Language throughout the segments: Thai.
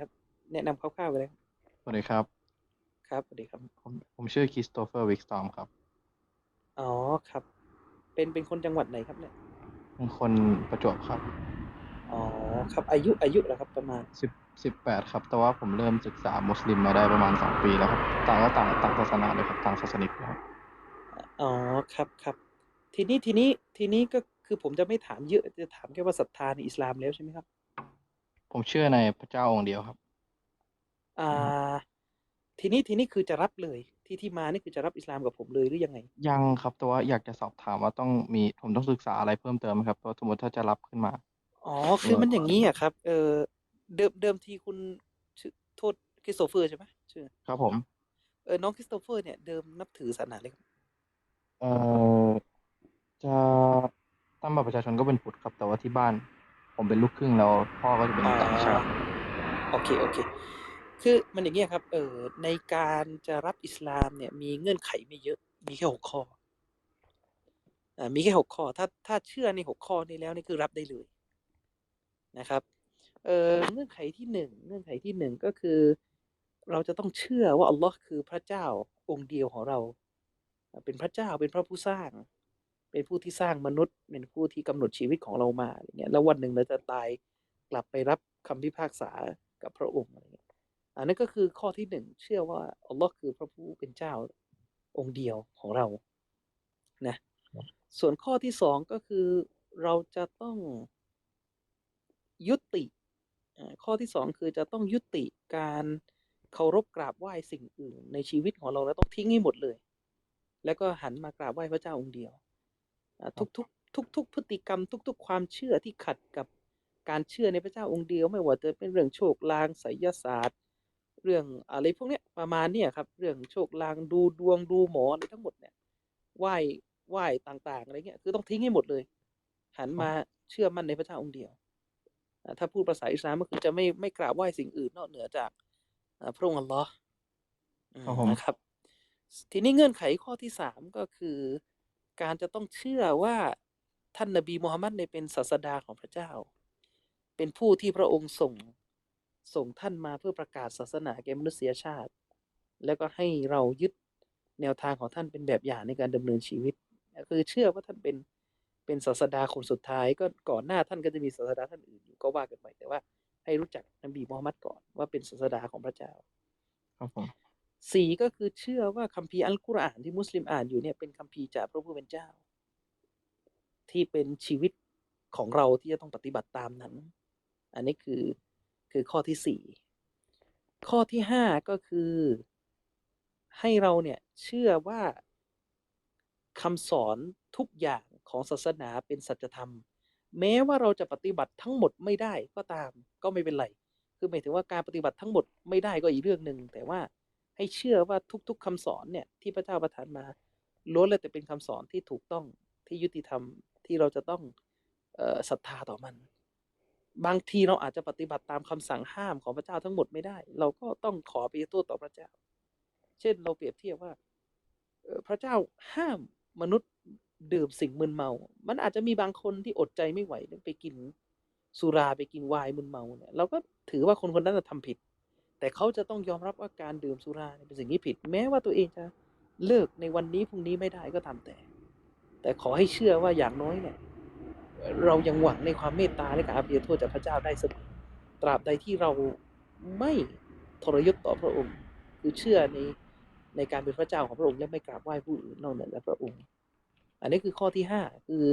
ครับ แนะนำคร่าวๆไปเลยสวัสดีครับ ครับสวัสดีครับ ผมผมชื่อคริสโตเฟอร์วิกสตอมครับ อ๋อครับ เป็นเป็นคนจังหวัดไหนครับเนี่ยเป็นคนประจวบครับ อ๋อครับอายุอายุเหรอครับประมาณสิบสิบแปดครับ แต่ว่าผมเริ่มศึกษามุสลิมมาได้ประมาณสองปีแล้วครับ ต่างก็ต่างต่างศาสนาเลยครับต่างศาสนิกเลยครับอ๋อครับครับ ทีนี้ทีนี้ทีนี้ก็คือผมจะไม่ถามเยอะจะถามแค่ว่าศรัทธาในอิสลามแล้วใช่ไหมครับ ผมเชื่อในพระเจ้าองค์เดียวครับ อ่า ทีนี้ทีนี้คือจะรับเลย ที่ที่มานี่คือจะรับอิสลามกับผมเลยหรือยังไง ยังครับแต่ว่าอยากจะสอบถามว่าต้องมีผมต้องศึกษาอะไรเพิ่มเติมไหมครับเพราะสมมติถ้าจะรับขึ้นมา อ๋อ คือมันอย่างนี้อะครับ เออเดิมเดิมทีคุณชื่อโทษคริสโตเฟอร์ใช่ไหมชื่อ ครับผม เออน้องคริสโตเฟอร์เนี่ยเดิมนับถือศาสนาเลยครับเอ่อจะตามบัตรประชาชนก็เป็นพุทธครับ แต่ว่าที่บ้าน ผมเป็นลูกครึ่งแล้วพ่อก็จะเป็นอ๋อต่างชาติโอเคโอเค คือมันอย่างเงี้ยครับเออในการจะรับอิสลามเนี่ยมีเงื่อนไขไม่เยอะ มีแค่หกข้ออ่ามีแค่หกข้อ ถ้าถ้าเชื่อในหกข้อนี้แล้วนี่คือรับได้เลยนะครับเออเงื่อนไขที่หนึ่งเงื่อนไขที่หนึ่งก็คือ เราจะต้องเชื่อว่าอัลลอฮ์คือพระเจ้าองค์เดียวของเรา เป็นพระเจ้าเป็นพระผู้สร้าง เป็นผู้ที่สร้างมนุษย์ เป็นผู้ที่กำหนดชีวิตของเรามาอย่างเงี้ยแล้ววันหนึ่งเราจะตายกลับไปรับคำพิพากษากับพระองค์อะไรเงี้ยอันนั้นก็คือข้อที่หนึ่งเชื่อว่าอัลลอฮ์คือพระผู้เป็นเจ้าองค์เดียวของเรานะส่วนข้อที่สองก็คือเราจะต้องยุติข้อที่สองคือจะต้องยุติการเคารพกราบไหว้สิ่งอื่น ในชีวิตของเราแล้วต้องทิ้งให้หมดเลย แล้วก็หันมากราบไหว้พระเจ้าองค์เดียว อ่าครับทุกๆทุกๆพฤติกรรม ทุก ๆ ความเชื่อที่ขัดกับการเชื่อในพระเจ้าองค์เดียว ไม่ว่าจะเป็นเรื่องโชคลางไสยศาสตร์ เรื่องอะไรพวกเนี้ยประมาณเนี้ยครับ เรื่องโชคลางดูดวงดูหมออะไรทั้งหมดเนี่ยไหว้ไหว้ต่าง ๆ อะไรเงี้ยคือต้องทิ้งให้หมดเลย หันมาเชื่อมั่นในพระเจ้าองค์เดียวอ่าถ้าพูดภาษาอิสลามก็คือจะไม่ไม่กราบไหว้สิ่งอื่นนอกเหนือจากอ่าพระองค์อัลลอฮ์อืมครับผมนะครับ ทีนี้เงื่อนไขข้อที่สามก็คือ การจะต้องเชื่อว่าท่านนบีมูฮัมมัดเนี่ยเป็นศาสดาของพระเจ้า เป็นผู้ที่พระองค์ส่งส่งท่านมาเพื่อประกาศศาสนาแก่มนุษยชาติ แล้วก็ให้เรายึดแนวทางของท่านเป็นแบบอย่างในการดำเนินชีวิต คือเชื่อว่าท่านเป็นเป็นศาสดาคนสุดท้าย ก็ก่อนหน้าท่านก็จะมีศาสดาท่านอื่นอยู่ก็ว่ากันไปแต่ว่าให้รู้จักนบีมูฮัมมัดก่อนว่าเป็นศาสดาของพระเจ้าครับผม สี่ก็คือเชื่อว่าคัมภีร์อัลกุรอานที่มุสลิมอ่านอยู่เนี่ยเป็นคัมภีร์จากพระผู้เป็นเจ้า ที่เป็นชีวิตของเราที่จะต้องปฏิบัติตามนั้น อันนี้คือคือข้อที่สี่ข้อที่ห้าก็คือ ให้เราเนี่ยเชื่อว่าคำสอนทุกอย่างของศาสนาเป็นสัจธรรม แม้ว่าเราจะปฏิบัติทั้งหมดไม่ได้ก็ตาม ก็ไม่เป็นไร คือหมายถึงว่าการปฏิบัติทั้งหมดไม่ได้ก็อีกเรื่องหนึ่งแต่ว่า ให้เชื่อว่าทุก ๆคำสอนเนี่ยที่พระเจ้าประทานมาล้วนแล้วแต่เป็นคำสอนที่ถูกต้องที่ยุติธรรมที่เราจะต้องศรัทธาต่อมัน บางทีเราอาจจะปฏิบัติตามคำสั่งห้ามของพระเจ้าทั้งหมดไม่ได้ เราก็ต้องขอไปโทษต่อพระเจ้า เช่นเราเปรียบเทียบว่าพระเจ้าห้ามมนุษย์ดื่มสิ่งมึนเมา มันอาจจะมีบางคนที่อดใจไม่ไหวไปกินสุราไปกินไวน์มึนเมาเนี่ยเราก็ถือว่าคนคนนั้นนะทำผิด แต่เขาจะต้องยอมรับว่าการดื่มสุราเป็นสิ่งที่ผิด แม้ว่าตัวเองจะเลิกในวันนี้พรุ่งนี้ไม่ได้ก็ตามแต่ แต่ขอให้เชื่อว่าอย่างน้อยเนี่ยเรายังหวังในความเมตตาและการอภัยโทษจากพระเจ้าได้เสมอตราบใดที่เราไม่ทรยศต่อพระองค์ คือเชื่อในในการเป็นพระเจ้าของพระองค์และไม่กราบไหว้ผู้อื่นนอกเหนือจากพระองค์ อันนี้คือข้อที่ห้าคือ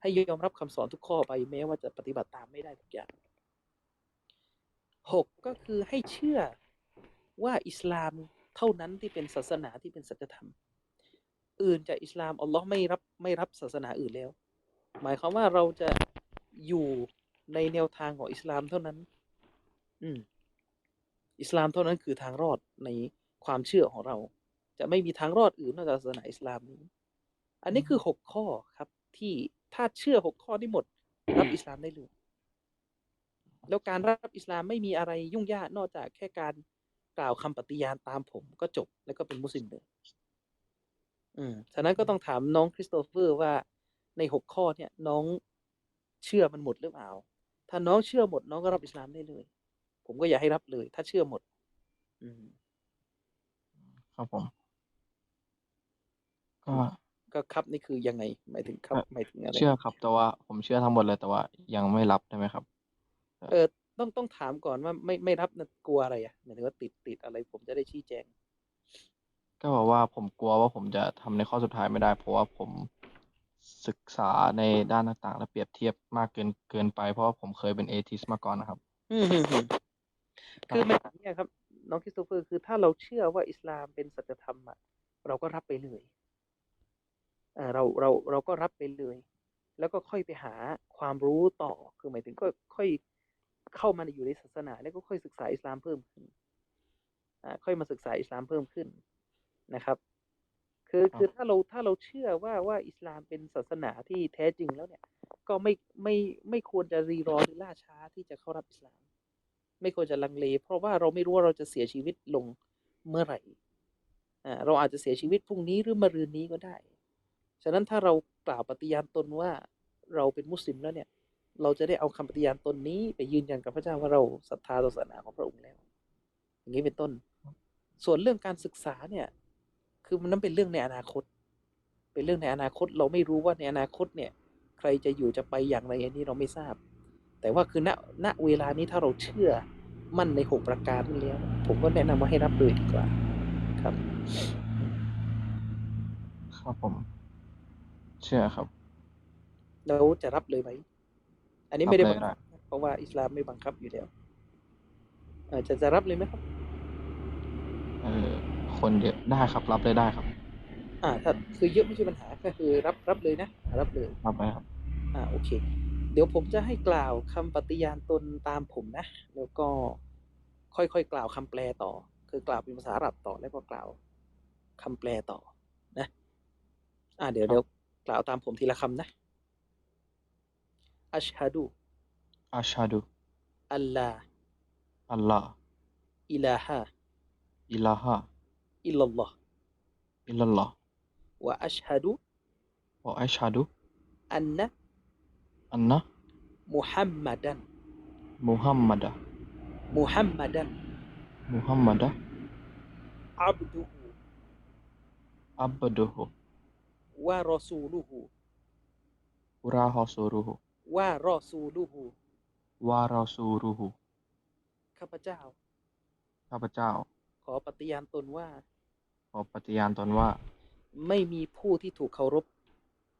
ให้ยอมรับคำสอนทุกข้อไปแม้ว่าจะปฏิบัติตามไม่ได้ทุกอย่าง หกก็คือให้เชื่อว่าอิสลามเท่านั้นที่เป็นศาสนาที่เป็นสัจธรรม อื่นจากอิสลามอัลลอฮ์ไม่รับไม่รับศาสนาอื่นแล้ว หมายความว่าเราจะอยู่ในแนวทางของอิสลามเท่านั้น อืม อิสลามเท่านั้นคือทางรอดในความเชื่อของเรา จะไม่มีทางรอดอื่นนอกจากศาสนาอิสลามนี้ อันนี้คือหกข้อครับ ที่ถ้าเชื่อหกข้อนี้หมด รับอิสลามได้เลย แล้วการรับอิสลามไม่มีอะไรยุ่งยากนอกจากแค่การกล่าวคำปฏิญาณตามผมก็จบแล้วก็เป็นมุสลิมเลยอืมฉะนั้นก็ต้องถามน้องคริสโตเฟอร์ว่าในหกข้อเนี่ย น้องเชื่อมันหมดหรือเปล่า ถ้าน้องเชื่อหมด น้องก็รับอิสลามได้เลย ผมผมก็อยากให้รับเลย ถ้าเชื่อหมด อืมครับผม ก็ก็ครับนี่คือยังไง หมายถึงครับเอ่อหมายถึงอะไร เชื่อครับ แต่ว่าผมเชื่อทั้งหมดเลยแต่ว่ายังไม่รับได้ไหมครับ เออต้องต้องถามก่อนว่าไม่ไม่รับนะกลัวอะไรอะหมายถึงว่าติดติดอะไรผมจะได้ชี้แจง ก็บอกว่าผมกลัวว่าผมจะทำในข้อสุดท้ายไม่ได้ เพราะว่าผมศึกษาในด้านต่างๆ และเปรียบเทียบมากเกินเกินไป เพราะว่าผมเคยเป็นเอทิสมาก่อนนะครับ อืมฮึมฮึมคือมันอย่างเนี่ยครับ น้องคริสโตเฟอร์คือถ้าเราเชื่อว่าอิสลามเป็นสัจธรรมอะเราก็รับไปเลยเออเราเราเราก็รับไปเลย แล้วก็ค่อยไปหาความรู้ต่อคือหมายถึงก็ค่อย เข้ามาอยู่ในศาสนา แล้วก็ค่อยศึกษาอิสลามเพิ่มขึ้นอ่าค่อยมาศึกษาอิสลามเพิ่มขึ้นนะครับ คือครับคือถ้าเราถ้าเราเชื่อว่าว่าอิสลามเป็นศาสนาที่แท้จริงแล้วเนี่ย ก็ไม่ไม่ไม่ควรจะรีรอหรือล่าช้าที่จะเข้ารับอิสลาม ไม่ควรจะลังเล เพราะว่าเราไม่รู้ว่าเราจะเสียชีวิตลงเมื่อไหร่อ่าเราอาจจะเสียชีวิตพรุ่งนี้หรือมะรืนนี้ก็ได้ ฉะนั้นถ้าเรากล่าวปฏิญาณตนว่าเราเป็นมุสลิมแล้วเนี่ย เราจะได้เอาคำปฏิญาณตนนี้ไปยืนยันกับพระเจ้าว่าเราศรัทธาต่อศาสนาของพระองค์แล้ว อย่างนี้เป็นต้น ส่วนเรื่องการศึกษาเนี่ย คือมันนั้นเป็นเรื่องในอนาคต เป็นเรื่องในอนาคตเราไม่รู้ว่าในอนาคตเนี่ย ใครจะอยู่จะไปอย่างไรอันนี้เราไม่ทราบ แต่ว่าคือณณเวลานี้ถ้าเราเชื่อมั่นในหกประการนี้แล้ว ผมก็แนะนำว่าให้รับเลยดีกว่า ครับครับผม เชื่อครับ แล้วจะรับเลยไหม อันนี้ไม่ได้รับบัเลยงคับนะเพราะว่าอิสลามไม่บังคับอยู่แล้วเอ่อจะจะรับเลยไหมครับ เออคนเยอะได้ครับรับเลยได้ครับ อ่า ถ้าคือเยอะไม่ใช่ปัญหาก็คือรับรับเลยนะ รับเลยรับเลยครับ อ่าโอเค เดี๋ยวผมจะให้กล่าวคำปฏิญาณตนตามผมนะ แล้วก็ค่อยๆกล่าวคำแปลต่อ คือกล่าวเป็นภาษาอาหรับต่อแล้วก็กล่าวคำแปลต่อนะ อ่าเดี๋ยวครับเดี๋ยวกล่าวตามผมทีละคำนะอัชฮะดูอัชฮะดุอัลลาอัลลอฮ์อิลาฮะอิลาฮะอิลลัลลอฮ์อิลลัลลอฮ์วะอัชฮะดูวะอัชฮะดุอันนะ อันนะมุฮัมมัดันมุฮัมมัดะมุฮัมมัดัน มุฮัมมัดะอับดุฮูอับดุฮุวะรอซูลูฮูอุราฮอซูรุฮุวะรอซูลูฮูวารอซูรุฮุข้าพเจ้า ข้าพเจ้า ขอปฏิญาณตนว่า ขอปฏิญาณตนว่า ไม่มีผู้ที่ถูกเคารพ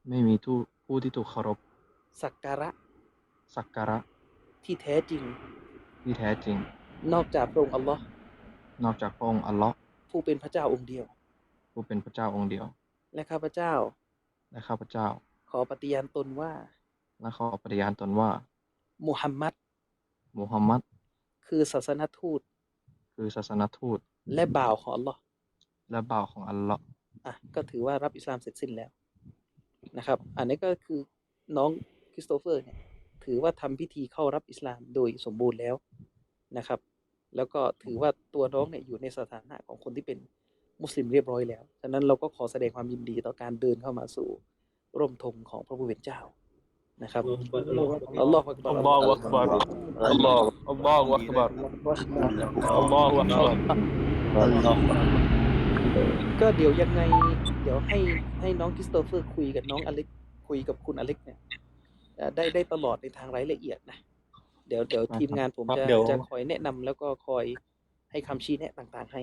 ไม่มีทูผู้ที่ถูกเคารพ สักการะ สักการะ ที่แท้จริง ที่แท้จริง นอกจากพระองค์อัลลอฮ์นอกจากพระองค์อัลลอฮ์ผู้เป็นพระเจ้าองค์เดียว ผู้เป็นพระเจ้าองค์เดียว และข้าพเจ้า และข้าพเจ้า ขอปฏิญาณตนว่า และขอปฏิญาณตนว่ามุฮัมมัดมุฮัมมัดคือศาสนทูต คือศาสนทูต และบ่าวของอัลลอฮ์และบ่าวของอัลลอฮ์อะก็ถือว่ารับอิสลามเสร็จสิ้นแล้วนะครับ อันนี้ก็คือน้องคริสโตเฟอร์เนี่ยถือว่าทำพิธีเข้ารับอิสลามโดยสมบูรณ์แล้วนะครับ แล้วก็ถือว่าตัวน้องเนี่ยอยู่ในสถานะของคนที่เป็นมุสลิมเรียบร้อยแล้ว ฉะนั้นเราก็ขอแสดงความยินดีต่อการเดินเข้ามาสู่ร่มธงของพระผู้เป็นเจ้า นะครับอัลลอฮฺอัลอฮฺอัลลอฮฺอัลลอฮฺอัลลอฮฺอัลลอฮฺอัลลอฮฺก็เดี๋ยวยังไง เดี๋ยวให้ให้น้องคริสโตเฟอร์คุยกับน้องอเล็กคุยกับคุณอเล็กเนี่ยได้ได้ตลอดในทางรายละเอียดนะเดี๋ยวเดี๋ยวทีมงานผมจะจะคอยแนะนำแล้วก็คอยให้คำชี้แนะต่างๆ ให้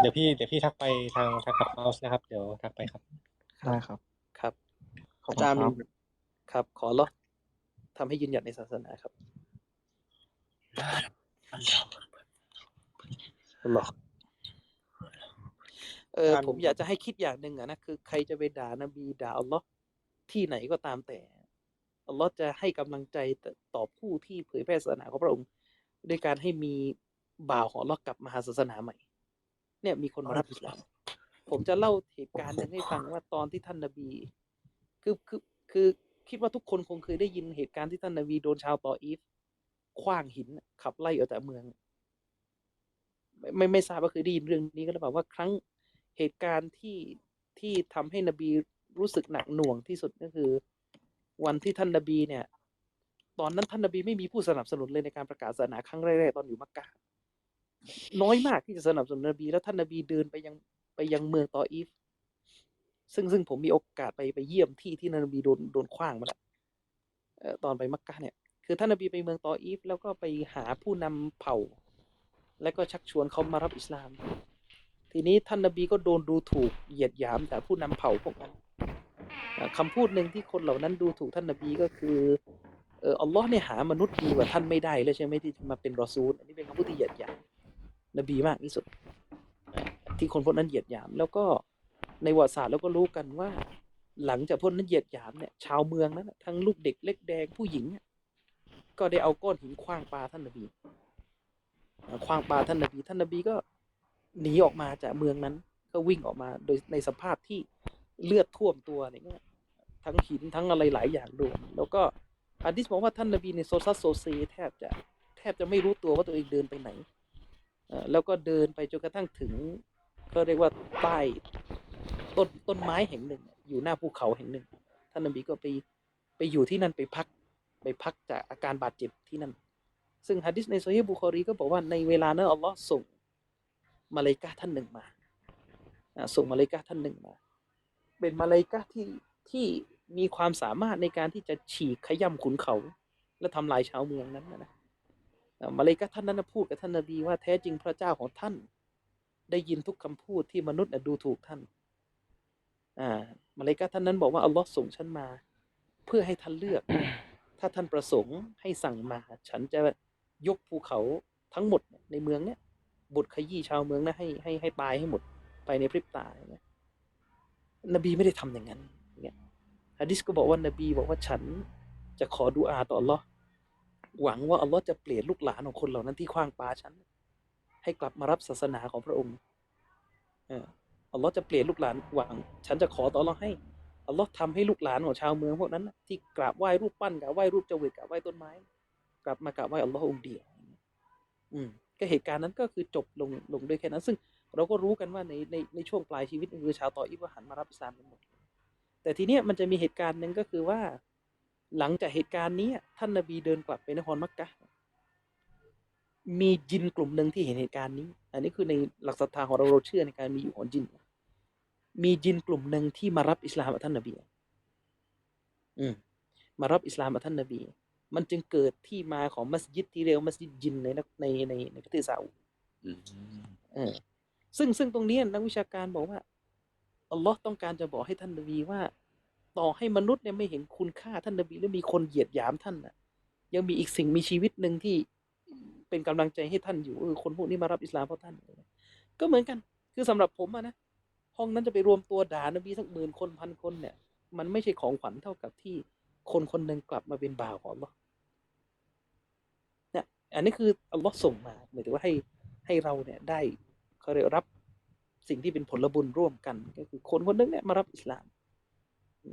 เดี๋ยวพี่เดี๋ยวพี่ทักไปทางทางกับเฮาส์นะครับ เดี๋ยวทักไปครับได้ครับครับอาจารย์ ครับครับ ขอรอทำให้ยืนหยัดในศาสนาครับอัลลอฮ์เออการผมอยากจะให้คิดอย่างหนึ่งอะนะคือใครจะไปด่านบีด่าอัลลอฮ์ที่ไหนก็ตามแต่อัลลอฮ์จะให้กำลังใจต่อผู้ที่เผยแพร่ศาสนาของพระองค์ด้วยการให้มีบ่าวของอัลลอฮ์กลับมาหาศาสนาใหม่ เนี่ยมีคนมารับอิสลามผมจะเล่าเหตุการณ์หนึ่งให้ฟังว่าตอนที่ท่านนบี คือคือคือ คิดว่าทุกคนคงเคยได้ยินเหตุการณ์ที่ท่านนบีโดนชาวตออีฟคว้างหินขับไล่ออกจากเมืองไม่ไม่ไม่ทราบว่าเคยได้ยินเรื่องนี้กันหรือเปล่าว่าครั้งเหตุการณ์ที่ที่ทำให้นบีรู้สึกหนักหน่วงที่สุดก็คือ วันที่ท่านนบีเนี่ย ตอนนั้นท่านนบีไม่มีผู้สนับสนุนเลยในการประกาศศาสนาครั้งแรกๆตอนอยู่มักกะน้อยมากที่จะสนับสนุนนบี แล้วท่านนบีเดินไปยังไปยังเมืองตออีฟ ซึ่งซึ่งผมมีโอกาสไปไปเยี่ยมที่ที่นบีโดนโดนขว้างมาแล้วตอนไปมักกะเนี่ย คือท่านนบีไปเมืองตออีฟ แล้วก็ไปหาผู้นำเผ่า แล้วก็ชักชวนเขามารับอิสลาม ทีนี้ท่านนบีก็โดนดูถูกเหยียดหยามจากผู้นำเผ่าพวกนั้นอ่าคำพูดหนึ่งที่คนเหล่านั้นดูถูกท่านนบีก็คือเอออัลลอฮ์เนี่ยหามนุษย์ดีกว่าท่านไม่ได้เลยใช่ไหมที่จะมาเป็นรอซูล อันนี้เป็นคำพูดที่เหยียดหยามนบีมากที่สุดที่คนพวกนั้นเหยียดหยามแล้วก็ ในประวัติศาสตร์เราก็รู้กันว่า หลังจากพวกนั้นเหยียดหยามเนี่ยชาวเมืองนั้นทั้งลูกเด็กเล็กแดงผู้หญิงก็ได้เอาก้อนหินขว้างปาท่านนบีอ่าขว้างปาท่านนบีท่านนบีก็หนีออกมาจากเมืองนั้น ก็วิ่งออกมาโดยในสภาพที่เลือดท่วมตัวอะไรเงี้ยทั้งหินทั้งอะไรหลายอย่างรวมแล้วก็ฮะดิษบอกว่าท่านนบีในโซซัสโซเซแทบจะแทบจะไม่รู้ตัวว่าตัวเองเดินไปไหนแล้วก็เดินไปจนกระทั่งถึงก็เรียกว่าใต้ ต้นต้นไม้แห่งหนึ่ง อยู่หน้าภูเขาแห่งหนึ่ง ท่านนบีก็ไปไปอยู่ที่นั่นไปพักไปพักจากอาการบาดเจ็บที่นั่น ซึ่งฮะดิษในโซฮีฮ์บุคอรีก็บอกว่าในเวลานั้นอัลลอฮ์ส่งมาเลกาท่านหนึ่งมาส่งมาเลกาท่านหนึ่งมา เป็นมาเลกาที่ที่มีความสามารถในการที่จะฉีกขย่ำขุนเขา และทำลายชาวเมืองนั้นนะมาเลกาท่านนั้นพูดกับท่านนบีว่าแท้จริงพระเจ้าของท่าน ได้ยินทุกคำพูดที่มนุษย์ดูถูกท่าน อ่ามาเลกาท่านนั้นบอกว่าอัลลอฮ์ส่งฉันมา เพื่อให้ท่านเลือก ถ้าท่านประสงค์ให้สั่งมา ฉันจะยกภูเขาทั้งหมดในเมืองเนี้ยบดขยี้ชาวเมืองนะให้ให้ให้ตายให้หมดไปในพริบตาอย่างเงี้ยนบีไม่ได้ทำอย่างนั้นเงี้ยฮะดิษก็บอกว่านบีบอกว่าฉันจะขอดุอาต่ออัลลอฮ์หวังว่าอัลลอฮ์จะเปลี่ยนลูกหลานของคนเหล่านั้นที่ขว้างปาฉัน ให้กลับมารับศาสนาของพระองค์ อัลลอฮ์จะเปลี่ยนลูกหลานหวัง ฉันจะขอต่ออัลลอฮ์ให้อัลลอฮ์ทำให้ลูกหลานของชาวเมืองพวกนั้นนะที่กราบไหว้รูปปั้นกราบไหว้รูปเจวิตกราบไหว้ต้นไม้ กลับมากราบไหว้อัลลอฮ์องเดียวอืมก็เหตุการณ์นั้นก็คือจบลงลงด้วยแค่นั้น ซึ่งเราก็รู้กันว่าในในในช่วงปลายชีวิตคือชาวตออิฟก็หันมารับอิสลามกันหมด แต่ทีเนี้ยมันจะมีเหตุการณ์หนึ่งก็คือว่า หลังจากเหตุการณ์นี้ท่านนบีเดินกลับไปนครมักกะมีจินกลุ่มหนึ่งที่เห็นเหตุการณ์นี้ อันนี้คือในหลักศรัทธาของเราเราเชื่อในการมีอยู่ของจิน มีจินกลุ่มหนึ่งที่มารับอิสลามกับท่านนบีอืมมารับอิสลามกับท่านนบี มันจึงเกิดที่มาของมัสยิดที่เรียกว่ามัสยิดจินในนักในในในประเทศซาอุดอืมเออซึ่งซึ่งตรงเนี้ยนักวิชาการบอกว่าอัลลอฮ์ต้องการจะบอกให้ท่านนบีว่า ต่อให้มนุษย์เนี่ยไม่เห็นคุณค่าท่านนบีแล้วมีคนเหยียดหยามท่านน่ะยังมีอีกสิ่งมีชีวิตหนึ่งที่เป็นกำลังใจให้ท่านอยู่เออคนพวกนี้มารับอิสลามเพราะท่าน ก็เหมือนกัน คือสำหรับผมอะนะ ห้องนั้นจะไปรวมตัวด่านบีสักหมื่นคนพันคนเนี่ย มันไม่ใช่ของขวัญเท่ากับที่คนคนหนึ่งกลับมาเป็นบ่าวของอัลลอฮ์เนี่ยอันนี้คืออัลลอฮ์ส่งมาหมายถึงว่าให้ให้เราเนี่ยได้เขาเรียกรับสิ่งที่เป็นผลบุญร่วมกัน ก็คือคนคนหนึงเนี่ยมารับอิสลาม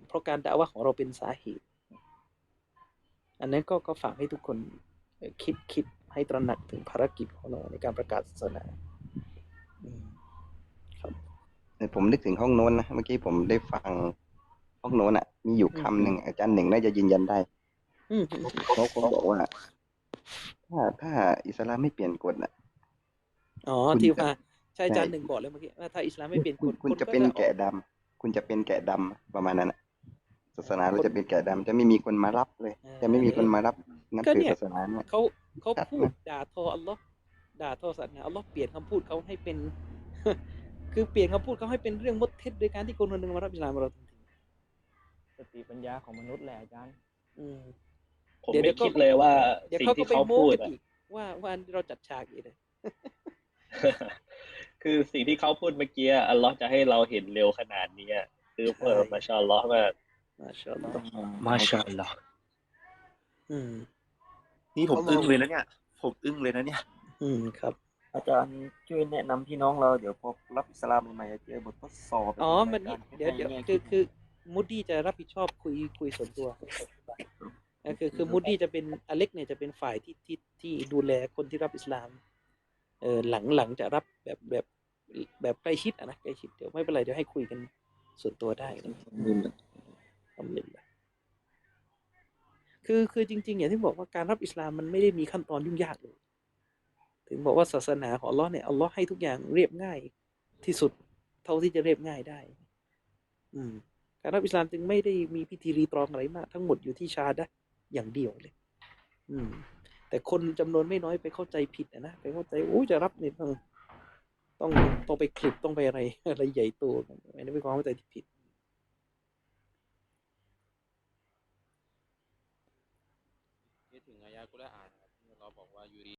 เพราะการด่าว่าของเราเป็นสาเหตุ อันนั้นก็ก็ฝากให้ทุกคนคิดคิดให้ตระหนักถึงภารกิจของเราในการประกาศศาสนาอืมครับ แต่ผมนึกถึงห้องโน้นนะเมื่อกี้ผมได้ฟังห้องโน้นอะ มีอยู่คำหนึ่งอาจารย์หนึ่งน่าจะยืนยันได้อืมเขาเขาบอกว่า ถ้าถ้าอิสลามไม่เปลี่ยนกฎอะ อ๋อคุณที่จะว่าใช่อาจารย์ใช่หนึ่งบอกเลยเมื่อกี้ว่าถ้าอิสลามไม่เปลี่ยนคุกณฎคุณนจะเป็นออแกะดำคุณจะเป็นแกะดำประมาณนั้นอะศาสนาเราจะเป็นแกะดำจะไม่มีคนมารับเลยอ่าจะไม่มีคนมารับนับก็ถืเนี่อยศาสนาเนี่ยเขาเขาชัดพูนะดด่าทออัลลอฮ์ด่าทอศาสนาอัลลอฮ์เปลี่ยนคำพูดเขาให้เป็น คือเปลี่ยนคำพูดเขาให้เป็นเรื่องมดเท็จโดยการที่คนคนหนึ่งมารับอิสลามเราทันทีสติปัญญาของมนุษย์แหละอาจารย์อืมผมเดี๋ยวไม่เดี๋ยวคิดเลยว่าเดี๋ยวสิ่งเขาก็ที่ไปเขาโม้พูดกันอะอีกว่าว่าเราจัดฉากอีกเลยคือสิ่งที่เขาพูดเมื่อกี้อัลลอฮ์จะให้เราเห็นเร็วขนาดนี้อะคือเออใช่มาชาอัลลอฮ์มากมาชาอัลลอฮ์มาชาอัลลอฮ์อืมนี่ผมอึ้งเลยนะเนี่ย ผมอึ้งเลยนะเนี่ย อืมครับ อาจารย์ช่วยแนะนำพี่น้องเรา เดี๋ยวพอรับอิสลามใหม่ๆจะเจอบททดสอบอ๋อะไรมันอานี่จารเดี๋ยวเดี๋ยวให้แง่คือดคือมูดดี้จะรับผิดชอบคุยคุยส่วนตัวเออคือคือมูดดี้จะเป็นอเล็กเนี่ยจะเป็นฝ่ายที่ที่ที่ดูแลคนที่รับอิสลามเออหลังหลังจะรับแบบแบบแบบใกล้ชิดอะนะใกล้ชิดเดี๋ยวไม่เป็นไรเดี๋ยวให้คุยกันส่วนตัวได้นะทำเลยคือคือจริงๆอย่างที่บอกว่าการรับอิสลามมันไม่ได้มีขั้นตอนยุ่งยากเลย ถึงบอกว่าศาสนาของอัลลอฮ์เนี่ยอัลลอฮ์ให้ทุกอย่างเรียบง่ายที่สุดเท่าที่จะเรียบง่ายได้ อืม การรับอิสลามจึงไม่ได้มีพิธีรีตรองอะไรมาก ทั้งหมดอยู่ที่ชาดะอย่างเดียวเลย อืม แต่คนจำนวนไม่น้อยไปเข้าใจผิดนะไปเข้าใจโอ้จะรับเนี่ยต้องต้องต้องไปคลิปต้องไปอะไรอะไรใหญ่โตอันนี้เป็นความเข้าใจที่ผิดถึงอายะกุรอานที่เราบอกว่ายูรี